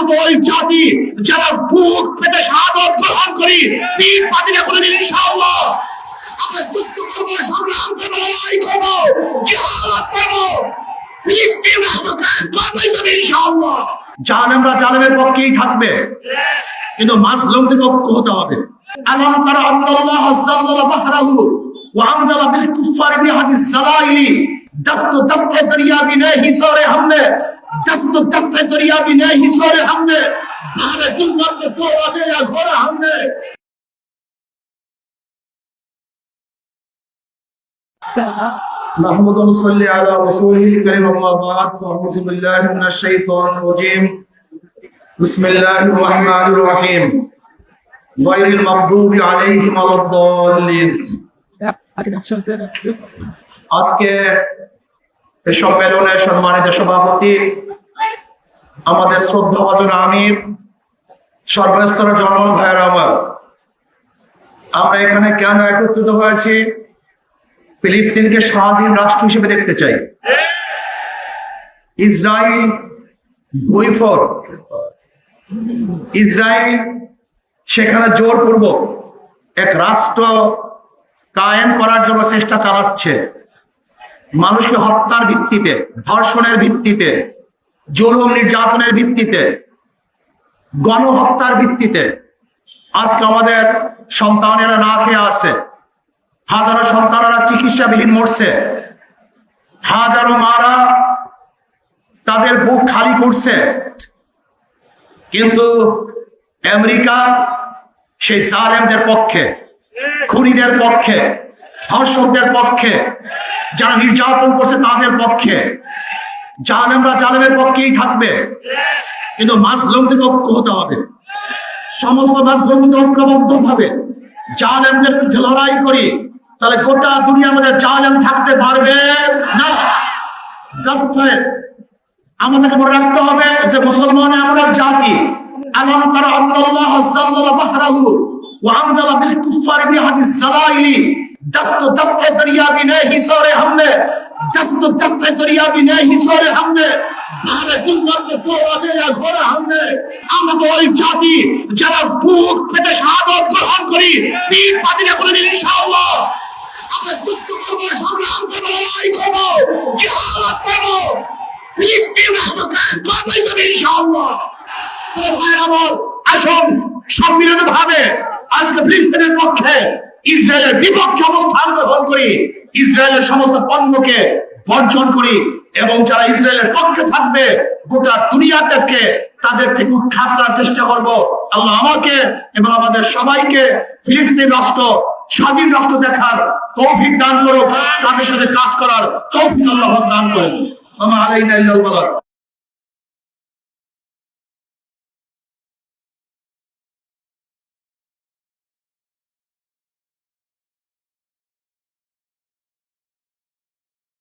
প্রবল জাতি যারা বুক পেতে শাহাদত গ্রহণ করি, পীর পাতি না কোনোদিন ইনশাআল্লাহ। পক্ষেই থাকবে, কিন্তু মাসলুম থেকে ঐক্য হতে হবে। আলম তারা দরিয়া বিনে হিসরে হামনে دست دست دریا بھی نہیں سورے ہم نے ہمارے ظلمت میں تو آگے یا ہم نے صلی علی کریم أما بعد فاعوذ باللہ من الشیطان الرجیم بسم اللہ الرحمن الرحیم غیر المغضوب علیہم ولا الضالین আজকে এই সম্মেলনের সম্মানিত সভাপতি, আমাদের শ্রদ্ধাভাজন আমির সর্বস্তরের জনগণ ভাইয়েরা আমার আমরা এখানে কেন একত্রিত হয়েছি? ফিলিস্তিনকে স্বাধীন রাষ্ট্র হিসেবে দেখতে চাই। ইসরায়েল বৈফর ইসরায়েল সেখানে জোরপূর্বক এক রাষ্ট্র কায়েম করার জন্য চেষ্টা চালাচ্ছে। মানুষকে হত্যার ভিত্তিতে, ধর্ষণের ভিত্তিতে, জুলুম নির্যাতনের ভিত্তিতে, গণহত্যার ভিত্তিতে আজকে আমাদের সন্তানেরা না খেয়ে আছে। হাজারো সন্তানেরা চিকিৎসাবিহীন মরছে। হাজারো মারা তাদের বুক খালি করছে। কিন্তু আমেরিকা সেই জালেমদের পক্ষে, খুনিদের পক্ষে, ধর্ষকদের পক্ষে যারা নির্যাতন করছে তাদের পক্ষে। জালেমরা জালেমের পক্ষেই থাকবে। কিন্তু মাজলুমদের পক্ষ হতে হবে। সমস্ত মাজলুমদের ঐক্যবদ্ধ ভাবে জালেমদের বিরুদ্ধে লড়াই করি, তাহলে গোটা দুনিয়া মধ্যে জালেম থাকতে পারবে না। আমাদেরকে মনে রাখতে হবে যে মুসলমান আমরা জাতি, আলম তারা আল্লাহ বাহরাহু ওয়া আনজালা বিল কুফার বিহাদিস জালাইলি दस्त दस्ते दरिया भी नहीं सोरे हमने दस्त दस्ते दरिया भी नहीं सोरे हमने ভারে জুলমাত में तोड़ा दे या घोड़ा हमने আমরা তো ওই জাতি যারা বুক পেতে শাহাদত গ্রহণ করি পীর পাতিলে করে দিন ইনশাআল্লাহ আমরা যুদ্ধ করবো সংগ্রাম করবো লড়াই করবো জিহাদ করবো ফিলিস্তিন রাষ্ট্রকে করবে যাবে ইনশাআল্লাহ ও ভাই আমার আসুন সম্মিলিত ভাবে আজকে ফিলিস্তিনের পক্ষে ইসরায়েলের বিপক্ষে অবস্থান গ্রহণ করি, ইসরায়েলের সমস্ত পণ্যকে বর্জন করি এবং যারা ইসরায়েলের পক্ষে থাকবে, গোটা দুনিয়াদেরকে তাদের থেকে উৎখাত করার চেষ্টা করব। আল্লাহ আমাকে এবং আমাদের সবাইকে ফিলিস্তিন রাষ্ট্র, স্বাধীন রাষ্ট্র দেখার তৌফিক দান করুক, তাদের সাথে কাজ করার তৌফিক আল্লাহ দান করুক। আমার আলাইনা ইল্লাল বালাগ